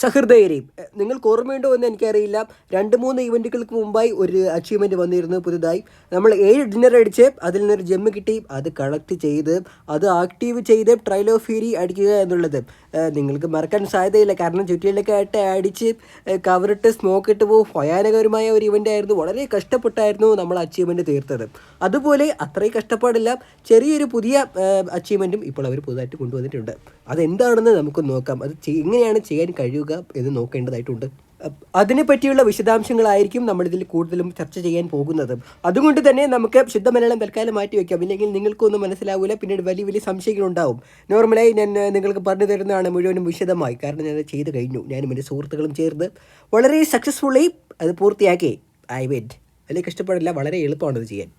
സഹൃദയരെയും. നിങ്ങൾക്ക് ഓർമ്മയുണ്ടോ എന്ന് എനിക്കറിയില്ല. രണ്ട് മൂന്ന് ഇവന്റുകൾക്ക് മുമ്പായി ഒരു അച്ചീവ്മെന്റ് വന്നിരുന്നു പുതുതായി. നമ്മൾ ഏഴ് ഡിന്നർ അടിച്ച് അതിൽ നിന്നൊരു ജെമ്മ് കിട്ടി. അത് കളക്ട് ചെയ്ത് അത് ആക്റ്റീവ് ചെയ്ത് ട്രയൽ ഓഫ് അടിക്കുക എന്നുള്ളത്. നിങ്ങൾക്ക് മറക്കാൻ സാധ്യതയില്ല. കാരണം ചുറ്റിയിലൊക്കെ ആയിട്ട് അടിച്ച് കവറിട്ട് സ്മോക്ക് ഇട്ട് പോകും ഭയാനകരമായ ഒരു ഇവന്റ് ആയിരുന്നു. വളരെ കഷ്ടപ്പെട്ടായിരുന്നു നമ്മൾ അച്ചീവ്മെന്റ് തീർത്തത്. അതുപോലെ അത്രയും കഷ്ടപ്പാടില്ല. ചെറിയൊരു പുതിയ അച്ചീവ്മെന്റും ഇപ്പോൾ അവർ പുതുതായിട്ട് കൊണ്ടുവന്നിട്ടുണ്ട്. അതെന്താണെന്ന് നമുക്ക് നോക്കാം. അത് എങ്ങനെയാണ് ചെയ്യാൻ കഴിയുക എന്ന് നോക്കേണ്ടതായിട്ടുണ്ട്. അപ്പ് അതിനെ പറ്റിയുള്ള വിശദാംശങ്ങളായിരിക്കും നമ്മളിതിൽ കൂടുതലും ചർച്ച ചെയ്യാൻ പോകുന്നത്. അതുകൊണ്ട് തന്നെ നമുക്ക് ശുദ്ധ മലയാളം തൽക്കാലം മാറ്റി വയ്ക്കാം ഇല്ലെങ്കിൽ നിങ്ങൾക്കൊന്നും മനസ്സിലാവില്ല പിന്നീട് വലിയ വലിയ സംശയങ്ങളുണ്ടാവും. നോർമലായി ഞാൻ നിങ്ങൾക്ക് പറഞ്ഞു തരുന്നതാണ് മുഴുവനും വിശദമായി. കാരണം ഞാൻ ചെയ്ത് കഴിഞ്ഞു. ഞാനും എന്റെ സുഹൃത്തുക്കളും ചേർന്ന് വളരെ സക്സസ്ഫുള്ളി അത് പൂർത്തിയാക്കി. ഐ വെയിറ്റ് വലിയ കഷ്ടപ്പാടില്ല. വളരെ എളുപ്പമാണ് ചെയ്യാൻ.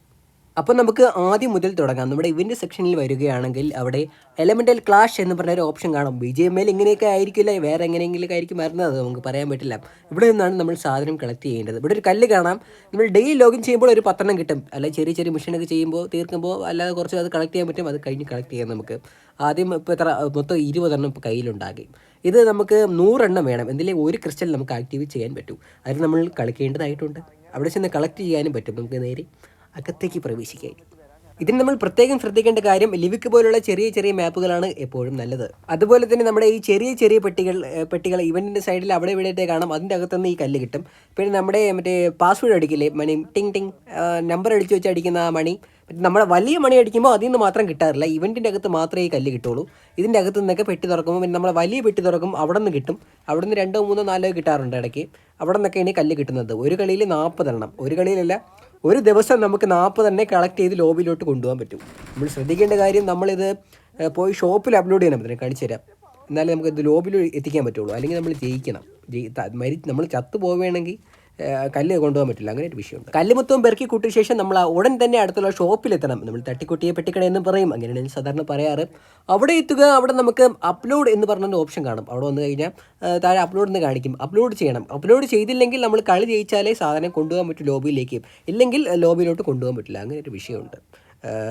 അപ്പോൾ നമുക്ക് ആദ്യം മുതൽ തുടങ്ങാം. നമ്മുടെ ഇവന്റ് സെക്ഷനിൽ വരികയാണെങ്കിൽ അവിടെ എലമെന്റൽ ക്ലാഷ് എന്ന് പറഞ്ഞ ഒരു ഓപ്ഷൻ കാണും ബി ജി എം എൽ ഇങ്ങനെയൊക്കെ ആയിരിക്കില്ല? വേറെ എങ്ങനെയെങ്കിലും ആയിരിക്കും വരുന്നത്. നമുക്ക് പറയാൻ പറ്റില്ല. ഇവിടെ നിന്നാണ് നമ്മൾ സാധനം കളക്ട് ചെയ്യേണ്ടത്. ഇവിടെ ഒരു കല്ല് കാണാം. നമ്മൾ ഡെയിലി ലോഗിൻ ചെയ്യുമ്പോൾ ഒരു പത്തെണ്ണം കിട്ടും. അല്ല ചെറിയ ചെറിയ മിഷനൊക്കെ ചെയ്യുമ്പോൾ തീർക്കുമ്പോൾ അല്ലാതെ കുറച്ച് അത് കളക്ട് ചെയ്യാൻ പറ്റും. അത് കഴിഞ്ഞ് കളക്ട് ചെയ്യാം നമുക്ക്. ആദ്യം ഇപ്പോൾ എത്ര മൊത്തം ഇരുപതെണ്ണം ഇപ്പോൾ ഇത് നമുക്ക് നൂറെണ്ണം വേണം. എന്തെങ്കിലും ഒരു ക്രിസ്റ്റൽ നമുക്ക് ആക്ടിവേറ്റ് ചെയ്യാൻ പറ്റും. അത് നമ്മൾ കളിക്കേണ്ടതായിട്ടുണ്ട്. അവിടെ ചെന്ന് കളക്ട് ചെയ്യാനും പറ്റും നമുക്ക് നേരെ. അകത്തേക്ക് പ്രവേശിക്കാൻ ഇതിന് നമ്മൾ പ്രത്യേകം ശ്രദ്ധിക്കേണ്ട കാര്യം ലിവിക്ക് പോലുള്ള ചെറിയ ചെറിയ മാപ്പുകളാണ് എപ്പോഴും നല്ലത്. അതുപോലെ തന്നെ നമ്മുടെ ഈ ചെറിയ ചെറിയ പെട്ടികൾ പെട്ടികൾ ഇവന്റിന്റെ സൈഡിൽ അവിടെ ഇവിടെയൊക്കെ കാണാം. അതിന്റെ അകത്തുനിന്ന് ഈ കല്ല് കിട്ടും. പിന്നെ നമ്മുടെ മറ്റേ പാസ്വേഡ് അടിക്കില്ലേ? മണി ടിങ് ടിങ് നമ്പർ അടിച്ച് വെച്ച് അടിക്കുന്ന ആ മണി. നമ്മുടെ വലിയ മണി അടിക്കുമ്പോൾ അതിൽ നിന്ന് മാത്രം കിട്ടാറില്ല. ഇവന്റിന്റെ അകത്ത് മാത്രമേ ഈ കല്ല് കിട്ടുള്ളൂ. ഇതിന്റെ അകത്ത് നിന്നൊക്കെ പെട്ടി തുറക്കുമ്പോൾ പിന്നെ നമ്മളെ വലിയ പെട്ടി തുറക്കും അവിടെ നിന്ന് കിട്ടും. അവിടെ നിന്ന് രണ്ടോ മൂന്നോ നാലോ കിട്ടാറുണ്ട് ഇടയ്ക്ക്. അവിടെ നിന്നൊക്കെയാണ് കല്ല് കിട്ടുന്നത്. ഒരു കളിയിൽ നാൽപ്പതെണ്ണം. ഒരു കളിയിലല്ല ഒരു ദിവസം നമുക്ക് നാൽപ്പതെണ്ണെ കളക്ട് ചെയ്ത് ലോബിയിലോട്ട് കൊണ്ടുപോകാൻ പറ്റും. നമ്മൾ ശ്രദ്ധിക്കേണ്ട കാര്യം നമ്മളിത് പോയി ഷോപ്പിൽ അപ്ലോഡ് ചെയ്യണം. ഇതിനെ കാണിച്ചു തരാം. എന്നാലേ നമുക്ക് ഇത് ലോബിൽ എത്തിക്കാൻ പറ്റുള്ളൂ. അല്ലെങ്കിൽ നമ്മൾ ജയിക്കണം. ജയി മരി നമ്മൾ ചത്തു പോവുകയാണെങ്കിൽ കല്ല് കൊണ്ടുപോകാൻ പറ്റില്ല. അങ്ങനെ ഒരു വിഷയമുണ്ട്. കല്ല് മൊത്തം പെറുക്കി കൂട്ടിയ ശേഷം നമ്മൾ ഉടൻ തന്നെ അടുത്തുള്ള ഷോപ്പിലെത്തണം. നമ്മൾ തട്ടിക്കുട്ടിയെ പെട്ടിക്കട എന്ന് പറയും. അങ്ങനെയാണ് സാധാരണ പറയാറ്. അവിടെ എത്തുക അവിടെ നമുക്ക് അപ്ലോഡ് എന്ന് പറഞ്ഞൊരു ഓപ്ഷൻ കാണും. അവിടെ വന്നു കഴിഞ്ഞാൽ താഴെ അപ്ലോഡ് എന്ന് കാണിക്കും. അപ്ലോഡ് ചെയ്യണം. അപ്ലോഡ് ചെയ്തില്ലെങ്കിൽ നമ്മൾ കളി ജയിച്ചാലേ സാധനം കൊണ്ടുപോകാൻ പറ്റും ലോബിയിലേക്ക് ഇല്ലെങ്കിൽ ലോബിയിലോട്ട് കൊണ്ടുപോകാൻ പറ്റില്ല. അങ്ങനെ ഒരു വിഷയമുണ്ട്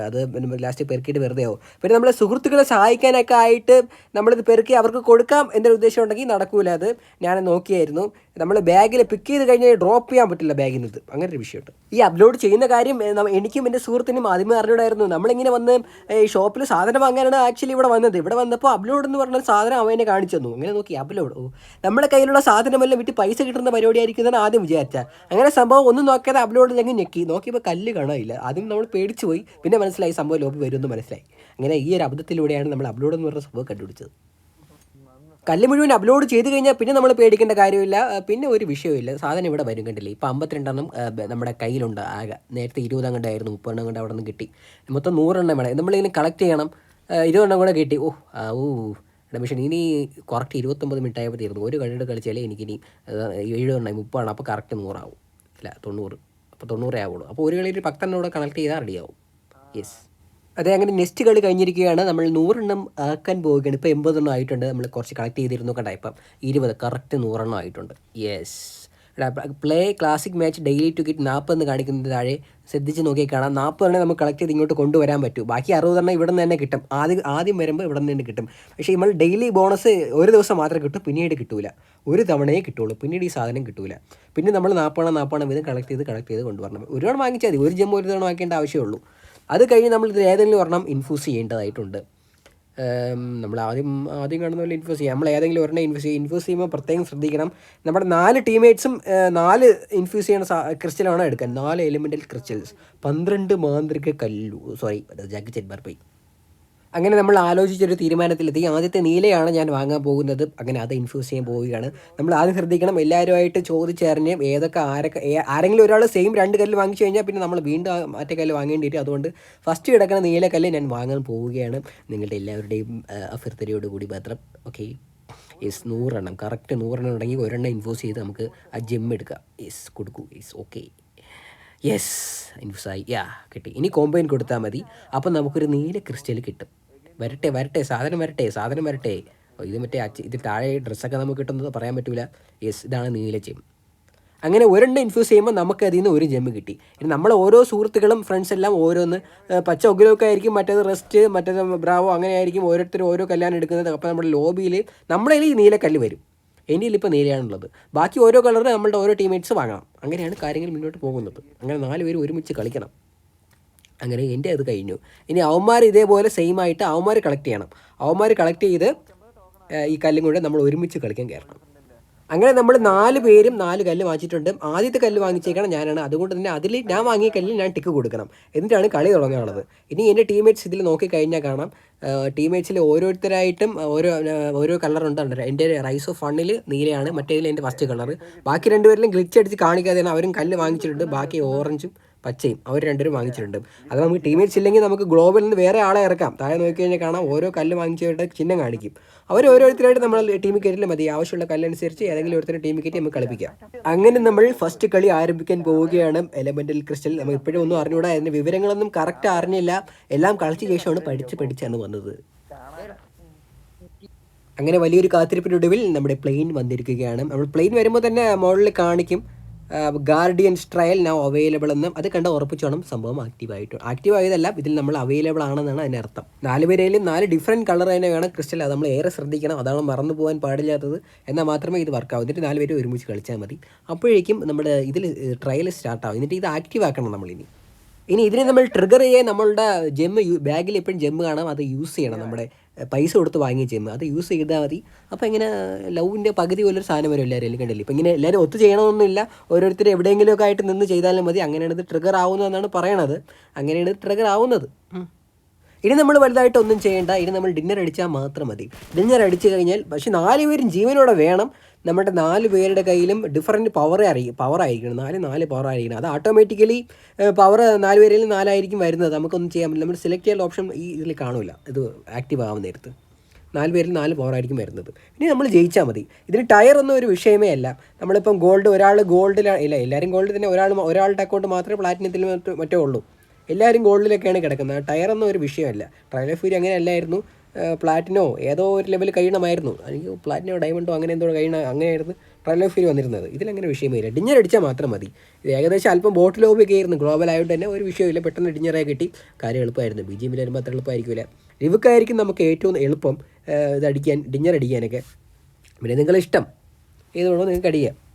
അത് ലാസ്റ്റ് പെറുക്കിയിട്ട് വെറുതെ ആവും. പിന്നെ നമ്മളെ സുഹൃത്തുക്കളെ സഹായിക്കാനൊക്കെ ആയിട്ട് നമ്മളിത് പെറുക്കി അവർക്ക് കൊടുക്കാം എന്നൊരു ഉദ്ദേശം ഉണ്ടെങ്കിൽ നടക്കൂല. അത് ഞാൻ നോക്കിയായിരുന്നു. നമ്മൾ ബാഗിൽ പിക്ക് ചെയ്ത് കഴിഞ്ഞാൽ ഡ്രോപ്പ് ചെയ്യാൻ പറ്റില്ല ബാഗിൽ നിന്ന് അങ്ങനെ ഒരു വിഷയമുണ്ട്. ഈ അപ്ലോഡ് ചെയ്യുന്ന കാര്യം എനിക്കും എന്റെ സുഹൃത്തിനും ആദ്യമേ അറിഞ്ഞൂടായിരുന്നു നമ്മളിങ്ങനെ വന്ന് ഈ ഷോപ്പിൽ സാധനം വാങ്ങാനാണ് ആക്ച്വലി ഇവിടെ വന്നത്. ഇവിടെ വന്നപ്പോൾ അപ്ലോഡ് എന്ന് പറഞ്ഞ സാധനം അവനെ കാണിച്ചു തന്നു. അങ്ങനെ നോക്കി അപ്ലോഡ് ഓ. നമ്മുടെ കയ്യിലുള്ള സാധനമെല്ലാം വിറ്റ് പൈസ കിട്ടുന്ന പരിപാടി ആയിരിക്കുന്നതാണ് ആദ്യം വിചാരിച്ച. അങ്ങനെ സംഭവം ഒന്നും നോക്കാതെ അപ്ലോഡ് ഞങ്ങൾ ഞെക്കി. നോക്കിയപ്പോൾ കല്ല് കാണാനില്ല. ആദ്യം നമ്മൾ പേടിച്ചു പോയി. പിന്നെ മനസ്സിലായി സംഭവം ലോബി വരുമെന്ന് മനസ്സിലായി. അങ്ങനെ ഈ ഒരു അബദ്ധത്തിലൂടെയാണ് നമ്മൾ അപ്ലോഡ് എന്ന് പറഞ്ഞ സംഭവം കണ്ടുപിടിച്ചത്. കല്ല് മുഴുവൻ അപ്ലോഡ് ചെയ്ത് കഴിഞ്ഞാൽ പിന്നെ നമ്മൾ പേടിക്കേണ്ട കാര്യമില്ല. പിന്നെ ഒരു വിഷയമില്ല സാധനം ഇവിടെ വരും കണ്ടില്ലേ? ഇപ്പോൾ അമ്പത്തിരണ്ടെണ്ണം നമ്മുടെ കയ്യിലുണ്ട്. ആകെ നേരത്തെ ഇരുപതെണ്ണം കണ്ടായിരുന്നു മുപ്പതെണ്ണം കണ്ട് അവിടെ നിന്ന് കിട്ടി. മൊത്തം നൂറെണ്ണം വേണം. നമ്മളിങ്ങനെ കളക്ട് ചെയ്യണം. ഇരുപതെണ്ണം കൂടെ കിട്ടി. ഓ ഓ എടാ മിഷൻ ഇനി കറക്റ്റ് ഇരുപത്തൊമ്പത് മിനിറ്റ് ആയപ്പോൾ തീർന്നു. ഒരു കളിയുടെ കളിച്ചാലേ എനിക്കിനി എഴുപതെണ്ണായി മുപ്പതെണ്ണം അപ്പോൾ കറക്റ്റ് നൂറാവും. അല്ല തൊണ്ണൂറ്. അപ്പോൾ തൊണ്ണൂറേ ആവുള്ളൂ. അപ്പോൾ ഒരു കളിയിൽ പത്തെണ്ണം കൂടെ കണക്ട് ചെയ്താൽ റെഡിയാവും യെസ് അതെ അങ്ങനെ നെക്സ്റ്റ് കളി കഴിഞ്ഞിരിക്കുകയാണ്. നമ്മൾ നൂറെണ്ണം ആക്കാൻ പോവുകയാണ്. ഇപ്പോൾ എൺപതെണ്ണം ആയിട്ടുണ്ട്. നമ്മൾ കുറച്ച് കളക്ട് ചെയ്തിരുന്നു കണ്ട? ഇപ്പം ഇരുപത് കറക്റ്റ് നൂറെണ്ണം ആയിട്ടുണ്ട്. Yes play classic match daily to kit നാൽപ്പതെന്ന് കാണിക്കുന്നത് താഴെ ശ്രദ്ധിച്ച് നോക്കി കാണാം. നാൽപ്പതെണ്ണം നമുക്ക് കളക്ട് ചെയ്ത് ഇങ്ങോട്ട് കൊണ്ടുവരാൻ പറ്റും. ബാക്കി അറുപതെണ്ണം ഇവിടെ നിന്ന് തന്നെ കിട്ടും. ആദ്യം ആദ്യം വരുമ്പോൾ ഇവിടെ നിന്ന് തന്നെ കിട്ടും. പക്ഷേ നമ്മൾ ഡെയിലി ബോണസ് ഒരു ദിവസം മാത്രമേ കിട്ടും. പിന്നീട് കിട്ടൂല. ഒരു തവണയേ കിട്ടുള്ളൂ. പിന്നീട് ഈ സാധനം കിട്ടൂല. പിന്നെ നമ്മൾ നാൽപ്പതെണ്ണം നാൽപ്പതെണ്ണം വീതം കളക്ട് ചെയ്ത് കളക്ട് ചെയ്ത് കൊണ്ടുവരണം. ഒരു തവണ വാങ്ങിച്ചാൽ മതി. ഒരു ജമ്മു ഒരു തവണ വാങ്ങിക്കേണ്ട ആവശ്യമുള്ളൂ അത് കഴിഞ്ഞ് നമ്മൾ ഇതിൽ ഏതെങ്കിലും ഒരെണ്ണം ഇൻഫ്യൂസ് ചെയ്യേണ്ടതായിട്ടുണ്ട്. നമ്മൾ ആദ്യം ആദ്യം കാണുന്ന പോലെ ഇൻഫ്യൂസ് ചെയ്യാം. നമ്മൾ ഏതെങ്കിലും ഒരെണ്ണം ഇൻഫ്യൂസ് ചെയ്യും. ഇൻഫ്യൂസ് ചെയ്യുമ്പോൾ പ്രത്യേകം ശ്രദ്ധിക്കണം. നമ്മുടെ നാല് ടീമേറ്റ്സും നാല് ഇൻഫ്യൂസ് ചെയ്യുന്ന ക്രിസ്റ്റലാണ് എടുക്കാൻ. നാല് എലിമെന്റൽ ക്രിസ്റ്റൽസ് പന്ത്രണ്ട് മാന്ത്രിക കല്ലു സോറി ജാക്കി ചെറ്റ് പോയി. അങ്ങനെ നമ്മൾ ആലോചിച്ചൊരു തീരുമാനത്തിലെത്തി. ആദ്യത്തെ നീലയാണ് ഞാൻ വാങ്ങാൻ പോകുന്നത്. അങ്ങനെ അത് ഇൻഫ്യൂസ് ചെയ്യാൻ പോവുകയാണ്. നമ്മൾ ആദ്യം ശ്രദ്ധിക്കണം എല്ലാവരുമായിട്ട് ചോദിച്ചറിഞ്ഞ് ഏതൊക്കെ ആരൊക്കെ ആരെങ്കിലും ഒരാൾ സെയിം രണ്ട് കല്ല് വാങ്ങിച്ചു കഴിഞ്ഞാൽ പിന്നെ നമ്മൾ വീണ്ടും മറ്റേ കല്ല് വാങ്ങേണ്ടി വരും. അതുകൊണ്ട് ഫസ്റ്റ് കിടക്കുന്ന നീലക്കല്ല് കല്ല് ഞാൻ വാങ്ങാൻ പോവുകയാണ്. നിങ്ങളുടെ എല്ലാവരുടെയും അഭ്യർത്ഥനയോട് കൂടി മാത്രം ഓക്കെ യെസ് നൂറെണ്ണം. കറക്റ്റ് നൂറെണ്ണം ഉണ്ടെങ്കിൽ ഒരെണ്ണം ഇൻഫ്യൂസ് ചെയ്ത് നമുക്ക് ആ ജെം എടുക്കാം. യെസ് കൊടുക്കൂ. യെസ് ഓക്കെ യെസ് ഇൻഫുസായി യാ കിട്ടി. ഇനി കോമ്പൈൻ കൊടുത്താൽ മതി. അപ്പം നമുക്കൊരു നീല ക്രിസ്റ്റൽ കിട്ടും. വരട്ടെ വരട്ടെ സാധനം വരട്ടെ സാധനം വരട്ടെ. ഇത് മറ്റേ അച്ഛ ഇത് താഴെ ഡ്രസ്സൊക്കെ നമുക്ക് കിട്ടുന്നത് പറയാൻ പറ്റൂല. യെസ് ഇതാണ് നീല ജെം അങ്ങനെ ഒരെണ്ണം ഇൻഫ്യൂസ് ചെയ്യുമ്പോൾ നമുക്ക് അതിൽ നിന്ന് ഒരു ജെമ്മ് കിട്ടി. ഇനി നമ്മൾ ഓരോ സുഹൃത്തുക്കളും ഫ്രണ്ട്സ് എല്ലാം ഓരോന്ന് പച്ച ഒഗ്രോക്കെ ആയിരിക്കും മറ്റേത് റെസ്റ്റ് മറ്റേത് ബ്രാവോ അങ്ങനെ ആയിരിക്കും ഓരോരുത്തരും ഓരോ കല്യാണം എടുക്കുന്നത്. അപ്പോൾ നമ്മുടെ ലോബിയിൽ നമ്മുടെ കയ്യിൽ ഈ നീലക്കല്ല് വരും. എന്റെ ഇപ്പോൾ നീലയാണുള്ളത് ബാക്കി ഓരോ കളറും നമ്മളുടെ ഓരോ ടീമേറ്റ്സ് വാങ്ങണം. അങ്ങനെയാണ് കാര്യങ്ങൾ മുന്നോട്ട് പോകുന്നത്. അങ്ങനെ നാല് പേര് ഒരുമിച്ച് കളിക്കണം. അങ്ങനെ എന്റെ അത് കഴിഞ്ഞു. ഇനി അവന്മാർ ഇതേപോലെ സെയിം ആയിട്ട് അവന്മാർ കളക്ട് ചെയ്യണം. അവന്മാർ കളക്ട് ചെയ്ത് ഈ കല്ലും കൂടെ നമ്മൾ ഒരുമിച്ച് കളിക്കാൻ കയറണം. അങ്ങനെ നമ്മൾ നാല് പേരും നാല് കല്ല് വാങ്ങിച്ചിട്ടുണ്ട്. ആദ്യത്തെ കല്ല് വാങ്ങിച്ചേക്കണം ഞാനാണ്. അതുകൊണ്ട് തന്നെ അതിൽ ഞാൻ വാങ്ങിയ കല്ലിൽ ഞാൻ ടിക്ക് കൊടുക്കണം. എന്നിട്ടാണ് കളി തുടങ്ങാനുള്ളത് ഇനി എന്റെ ടീമേറ്റ്സ് ഇതിൽ നോക്കിക്കഴിഞ്ഞാൽ കാണാം. ടീമേറ്റ്സിൽ ഓരോരുത്തരായിട്ടും ഓരോ ഓരോ കളറുണ്ട് എന്റെ റൈസ് ഓഫ് ഫണ്ണിൽ നീലയാണ് മറ്റേതിൽ എന്റെ ഫസ്റ്റ് കളർ ബാക്കി രണ്ടുപേരിലും ഗ്ലിച്ച് അടിച്ച് കാണിക്കാതെയാണ് അവരും കല്ല് വാങ്ങിച്ചിട്ടുണ്ട്. ബാക്കി ഓറഞ്ചും പച്ചയും അവർ രണ്ടുപേരും വാങ്ങിച്ചിട്ടുണ്ട്. അത് നമുക്ക് ടീമേറ്റ്സ് ഇല്ലെങ്കിൽ നമുക്ക് ഗ്ലോബലിൽ നിന്ന് വേറെ ആളെ ഇറക്കാം. താഴെ നോക്കി കഴിഞ്ഞാൽ കാണാം ഓരോ കല്ല് വാങ്ങിച്ചവരുടെ ചിഹ്നം കാണിക്കും. അവർ ഓരോരുത്തരായിട്ട് നമ്മൾ ടീമിൽ കയറ്റില്ല മതി. ആവശ്യമുള്ള കല്ലനുസരിച്ച് ഏതെങ്കിലും ഒരുത്തരുടെ ടീമിൽ കയറ്റി നമുക്ക് കളിപ്പിക്കാം. അങ്ങനെ നമ്മൾ ഫസ്റ്റ് കളി ആരംഭിക്കാൻ പോവുകയാണ്. എലമെന്റൽ ക്രിസ്റ്റൽ നമ്മൾ ഇപ്പോഴും ഒന്നും അറിഞ്ഞുകൂടാ അതിന്റെ വിവരങ്ങളൊന്നും കറക്റ്റ് അറിഞ്ഞില്ല. എല്ലാം കളിച്ച ശേഷമാണ് പഠിച്ച് പഠിച്ചാണ് വന്നത്. അങ്ങനെ വലിയൊരു കാത്തിരിപ്പിനൊടുവിൽ നമ്മുടെ പ്ലെയിൻ വന്നിരിക്കുകയാണ്. നമ്മൾ പ്ലെയിൻ വരുമ്പോൾ തന്നെ മോഡലിൽ കാണിക്കും. ഗാർഡിയൻസ് ട്രയൽ നൗ അവൈലബിൾ എന്നും അത് കണ്ട് ഉറപ്പിച്ചോണം സംഭവം ആക്റ്റീവ് ആയിട്ട്. ആക്റ്റീവ് ആയതല്ല ഇതിൽ നമ്മൾ അവൈലബിൾ ആണെന്നാണ് അതിന്റെ അർത്ഥം. നാല് പേരെയും നാല് ഡിഫറെന്റ് കളർ തന്നെ വേണം ക്രിസ്റ്റൽ അത് നമ്മൾ ഏറെ ശ്രദ്ധിക്കണം അതാണ് മറന്നു പോകാൻ പാടില്ലാത്തത്. എന്നാൽ മാത്രമേ ഇത് വർക്കാവും എന്നിട്ട് നാല് പേര് ഒരുമിച്ച് കളിച്ചാൽ മതി. അപ്പോഴേക്കും നമ്മുടെ ഇതിൽ ട്രയൽ സ്റ്റാർട്ടാവും എന്നിട്ട് ഇത് ആക്റ്റീവ് ആക്കണം നമ്മളിനി ഇനി. ഇതിനെ നമ്മൾ ട്രിഗർ ചെയ്യാൻ നമ്മളുടെ ജെമ്മ് ബാഗിൽ എപ്പോഴും ജെമ്മ് കാണാം. അത് യൂസ് ചെയ്യണം നമ്മുടെ പൈസ കൊടുത്ത് വാങ്ങിയ ജെമ്മ് അത് യൂസ് ചെയ്താൽ മതി. അപ്പോൾ ഇങ്ങനെ ലവിന്റെ പകുതി പോലൊരു സാധനം വരും എല്ലാവരും. കണ്ടില്ലേ? ഇപ്പം ഇങ്ങനെ എല്ലാവരും ഒത്തു ചെയ്യണമെന്നില്ല ഓരോരുത്തർ എവിടെയെങ്കിലുമൊക്കെ ആയിട്ട് നിന്ന് ചെയ്താലും മതി. അങ്ങനെയാണ് ഇത് ട്രിഗർ ആവുന്നതെന്നാണ് പറയണത്. അങ്ങനെയാണ് ഇത് ട്രിഗർ ആവുന്നത്. ഇനി നമ്മൾ വലുതായിട്ട് ഒന്നും ചെയ്യേണ്ട. ഇനി നമ്മൾ ഡിന്നർ അടിച്ചാൽ മാത്രം മതി. ഡിന്നർ അടിച്ചു കഴിഞ്ഞാൽ പക്ഷേ നാലുപേരും ജീവനോടെ വേണം. നമ്മുടെ നാല് പേരുടെ കയ്യിലും ഡിഫറന്റ് പവർ അറിയും പവർ ആയിരിക്കണം. നാല് നാല് പവർ ആയിരിക്കണം. അത് ഓട്ടോമാറ്റിക്കലി പവർ നാല് പേരിൽ നാലായിരിക്കും വരുന്നത്. നമുക്കൊന്നും ചെയ്യാൻ പറ്റില്ല. നമ്മൾ സെലക്ട് ചെയ്യാൻ ഓപ്ഷൻ ഈ ഇതിൽ കാണില്ല ഇത് ആക്റ്റീവ് ആവുന്ന നേരത്ത്. നാല് പേരിൽ നാല് പവർ ആയിരിക്കും വരുന്നത്. ഇനി നമ്മൾ ജയിച്ചാൽ മതി. ഇതിന് ടയർ ഒന്നും ഒരു വിഷയമേ അല്ല. നമ്മളിപ്പം ഗോൾഡ് ഒരാൾ ഗോൾഡിലാണ് ഇല്ല എല്ലാവരും ഗോൾഡ് തന്നെ. ഒരാൾ ഒരാളുടെ അക്കൗണ്ട് മാത്രമേ പ്ലാറ്റിനത്തിൽ മറ്റോ ഉള്ളൂ. എല്ലാവരും ഗോൾഡിലൊക്കെയാണ് കിടക്കുന്നത്. ടയറൊന്നും ഒരു വിഷയമല്ല. ട്രയൽ ഫ്യൂരി അങ്ങനെ അല്ലായിരുന്നു പ്ലാറ്റിനോ ഏതോ ഒരു ലെവലിൽ കഴിയണമായിരുന്നു. എനിക്ക് പ്ലാറ്റിനോ ഡയമണ്ടോ അങ്ങനെ എന്തോ കഴിയണ അങ്ങനെയായിരുന്നു ട്രയൽ ഓഫ് ഫീൽ വന്നിരുന്നത്. ഇതിലങ്ങനെ വിഷയമില്ല ഡിഞ്ഞർ അടിച്ചാൽ മാത്രം മതി. ഇത് ഏകദേശം അല്പം ബോട്ട് ലോബിയൊക്കെ ആയിരുന്നു. ഗ്ലോബൽ ആയതുകൊണ്ട് തന്നെ ഒരു വിഷയമില്ല പെട്ടെന്ന് ഡിഞ്ഞറായി കിട്ടി. കാര്യം എളുപ്പമായിരുന്നു. ബി ജി എമ്മിൽ വരുമ്പോൾ അത്ര എളുപ്പമായിരിക്കില്ല റിവുക്കായിരിക്കും നമുക്ക് ഏറ്റവും എളുപ്പം ഇത് അടിക്കാൻ ഡിഞ്ഞർ അടിക്കാനൊക്കെ. പിന്നെ നിങ്ങളിഷ്ടം. ഇഷ്ടം ഏത് വേണോ നിങ്ങൾക്ക് അടിക്കാം.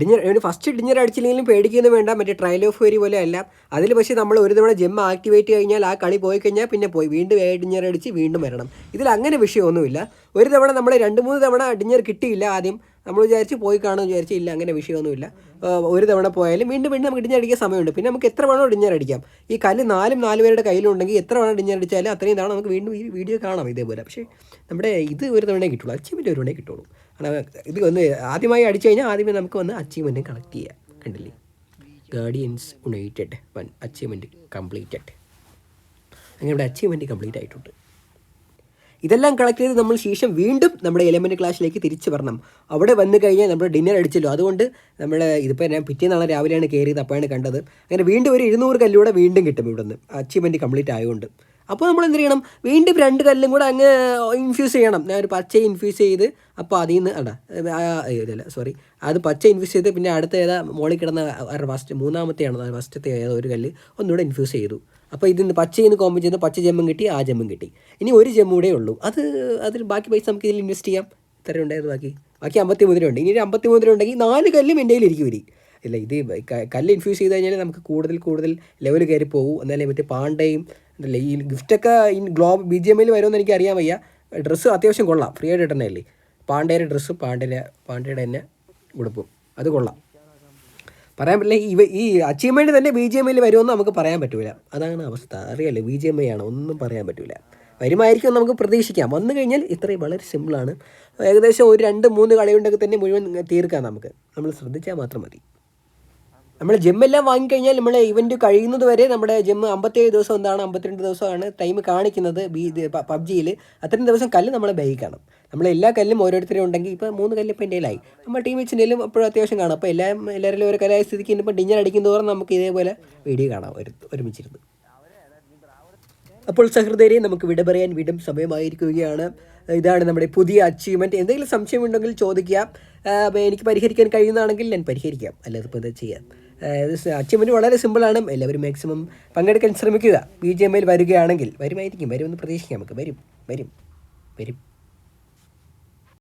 ഡിഞ്ഞർ ഇവന് ഫസ്റ്റ് ഡിഞ്ഞർ അടിച്ചില്ലെങ്കിലും പേടിക്കൊന്നും വേണ്ട. മറ്റേ ട്രയൽ ഓഫ് വരി പോലെ അല്ല. അതിൽ പക്ഷേ നമ്മൾ ഒരു തവണ ജെം ആക്ടിവേറ്റ് കഴിഞ്ഞാൽ ആ കളി പോയി കഴിഞ്ഞാൽ പിന്നെ പോയി. വീണ്ടും ഏ ഡിഞ്ഞർ അടിച്ച് വീണ്ടും വരണം. ഇതിൽ അങ്ങനെ വിഷയമൊന്നുമില്ല. ഒരു തവണ നമ്മൾ രണ്ട് മൂന്ന് തവണ ഡിഞ്ഞർ കിട്ടിയില്ല ആദ്യം. നമ്മൾ വിചാരിച്ച് പോയി കാണുമെന്ന് വിചാരിച്ച് ഇല്ല അങ്ങനെ വിഷയമൊന്നുമില്ല. ഒരു തവണ പോയാലും വീണ്ടും വീണ്ടും നമുക്ക് ഡിഞ്ഞർ അടിക്കാൻ സമയമുണ്ട്. പിന്നെ നമുക്ക് എത്ര വേണോ ഡിഞ്ഞർ അടിക്കാം. ഈ കല്ല് നാലും നാല് പേരുടെ കയ്യിലുണ്ടെങ്കിൽ എത്ര വേണം ഡിഞ്ഞർ അടിച്ചാലും അത്രയും തവണ നമുക്ക് വീണ്ടും ഈ വീഡിയോ കാണാം ഇതേപോലെ. പക്ഷേ നമ്മുടെ ഇത് ഒരു തവണ കിട്ടുള്ളൂ. അച്ചീവ്മെന്റ് ഒരു തവണ കിട്ടുള്ളൂ. ഇത് ഒന്ന് ആദ്യമായി അടിച്ചു കഴിഞ്ഞാൽ ആദ്യമേ നമുക്ക് വന്ന് അച്ചീവ്മെന്റ് കളക്ട് ചെയ്യാം. കണ്ടില്ലേ? Guardians united one achievement completed അങ്ങനെ ഇവിടെ അച്ചീവ്മെന്റ് കംപ്ലീറ്റ് ആയിട്ടുണ്ട്. ഇതെല്ലാം കളക്ട് ചെയ്ത് നമ്മൾ ശേഷം വീണ്ടും നമ്മുടെ എലമെന്റ് ക്ലാസ്സിലേക്ക് തിരിച്ചു വരണം. അവിടെ വന്നു കഴിഞ്ഞാൽ നമ്മൾ ഡിന്നർ അടിച്ചല്ലോ. അതുകൊണ്ട് നമ്മൾ ഇതിപ്പോൾ ഞാൻ പിറ്റേന്നാണ് രാവിലെയാണ് കയറിയത് അപ്പോഴാണ് കണ്ടത്. അങ്ങനെ വീണ്ടും ഒരു ഇരുന്നൂറ് കല്ലൂടെ വീണ്ടും കിട്ടും ഇവിടെ നിന്ന് അച്ചീവ്മെന്റ് കംപ്ലീറ്റ് ആയതുകൊണ്ട് അപ്പോൾ നമ്മൾ എന്ത് ചെയ്യണം? വീണ്ടും രണ്ട് കല്ലും കൂടെ അങ്ങ് ഇൻഫ്യൂസ് ചെയ്യണം. ഞാൻ ഒരു പച്ച ഇൻഫ്യൂസ് ചെയ്ത് അപ്പോൾ അതിൽ നിന്ന് അടാ സോറി അത് പച്ച ഇൻഫ്യൂസ് ചെയ്ത് പിന്നെ അടുത്ത ഏതാ മോളിൽ കിടന്ന ഫസ്റ്റ് മൂന്നാമത്തെയാണ് ഫസ്റ്റത്തെ ഏതാ ഒരു കല്ല് ഒന്നുകൂടെ ഇൻഫ്യൂസ് ചെയ്തു. അപ്പോൾ ഇതിന് പച്ചയിൽ നിന്ന് കോമ്പൻ ചെയ്ത് പച്ച ജമ്മും കിട്ടി ആ ജമ്മും കിട്ടി. ഇനി ഒരു ജമ്മ കൂടെ ഉള്ളൂ. അത് അതിൽ ബാക്കി പൈസ നമുക്ക് ഇതിൽ ഇൻവെസ്റ്റ് ചെയ്യാം. ഇത്ര ഉണ്ടായത് ബാക്കി? ബാക്കി അമ്പത്തി രൂപ ഉണ്ട് ഇനി ഒരു അമ്പത്തി രൂപ ഉണ്ടെങ്കിൽ നാല് കല്ലും എന്റെ കയ്യിലിരിക്കും ഇരി ഇല്ല ഇത് കല്ല് ഇൻഫ്യൂസ് ചെയ്ത് കഴിഞ്ഞാൽ നമുക്ക് കൂടുതൽ കൂടുതൽ ലെവൽ കയറി പോകും എന്നാലേ മറ്റേ പാണ്ടയും അല്ല ഈ ഗിഫ്റ്റൊക്കെ ഈ ഗ്ലോബ് ബി ജി എമ്മിൽ വരുമെന്ന് എനിക്ക് അറിയാൻ വയ്യ. ഡ്രസ്സ് അത്യാവശ്യം കൊള്ളാം. ഫ്രീ ആയിട്ട് ഇടണല്ലേ പാണ്ഡേന്റെ ഡ്രസ്സ് പാണ്ഡേന്റെ പാണ്ഡേയുടെ തന്നെ ഉടുപ്പും. അത് കൊള്ളാം. പറയാൻ പറ്റില്ല ഇവ ഈ അച്ചീവ്മെന്റ് തന്നെ ബി ജി എമ്മിൽ വരുമെന്ന് നമുക്ക് പറയാൻ പറ്റില്ല അതാണ് അവസ്ഥ. അറിയാലോ ബി ജി എം ഐ ആണ്. ഒന്നും പറയാൻ പറ്റില്ല വരുമായിരിക്കും നമുക്ക് പ്രതീക്ഷിക്കാം. വന്നു കഴിഞ്ഞാൽ ഇത്രയും വളരെ സിമ്പിളാണ് ഏകദേശം ഒരു രണ്ട് മൂന്ന് കളിയുണ്ടെങ്കിൽ തന്നെ മുഴുവൻ തീർക്കാം നമുക്ക്. നമ്മൾ ശ്രദ്ധിച്ചാൽ മാത്രം മതി. നമ്മൾ ജെമ്മെല്ലാം വാങ്ങിക്കഴിഞ്ഞാൽ നമ്മൾ ഇവന്റ് കഴിയുന്നത് വരെ നമ്മുടെ ജെമ്മ് അമ്പത്തേഴ് ദിവസം എന്താണ് അമ്പത്തിരണ്ട് ദിവസമാണ് ടൈം കാണിക്കുന്നത് ബി പബ്ജിയിൽ അത്രയും ദിവസം കല്ല് നമ്മൾ ബഹിക്കണം. കാണും നമ്മൾ എല്ലാ കല്ലും ഓരോരുത്തരും ഉണ്ടെങ്കിൽ ഇപ്പോൾ മൂന്ന് കല്ല് ഇപ്പോൾ എന്റെ കയ്യിലായി നമ്മൾ ടീം വെച്ചിന്റെയിലും അപ്പോഴും അത്യാവശ്യം കാണാം. അപ്പോൾ എല്ലാം എല്ലാവരിലും ഒരു കലായ സ്ഥിതിക്ക് ഇനിയിപ്പോൾ ഡിഞ്ഞർ അടിക്കുന്ന തോറും നമുക്ക് ഇതേപോലെ വീഡിയോ കാണാം ഒരു ഒരുമിച്ചിരുന്ന്. അപ്പോൾ സഹൃദയരെ നമുക്ക് വിട പറയാൻ വീണ്ടും സമയമായിരിക്കുകയാണ്. ഇതാണ് നമ്മുടെ പുതിയ അച്ചീവ്മെന്റ് എന്തെങ്കിലും സംശയമുണ്ടെങ്കിൽ ചോദിക്കുക എനിക്ക് പരിഹരിക്കാൻ കഴിയുന്നതാണെങ്കിൽ ഞാൻ പരിഹരിക്കാം. അല്ലാതെ ഇപ്പോൾ എന്താ ചെയ്യാം അച്ചീവ്മെന്റ് വളരെ സിമ്പിളാണ് എല്ലാവരും മാക്സിമം പങ്കെടുക്കാൻ ശ്രമിക്കുക. ബി ജി എം വരികയാണെങ്കിൽ വരുമായിരിക്കും. വരുമെന്ന് പ്രതീക്ഷിക്കാം. നമുക്ക് വരും. വരും. വരും.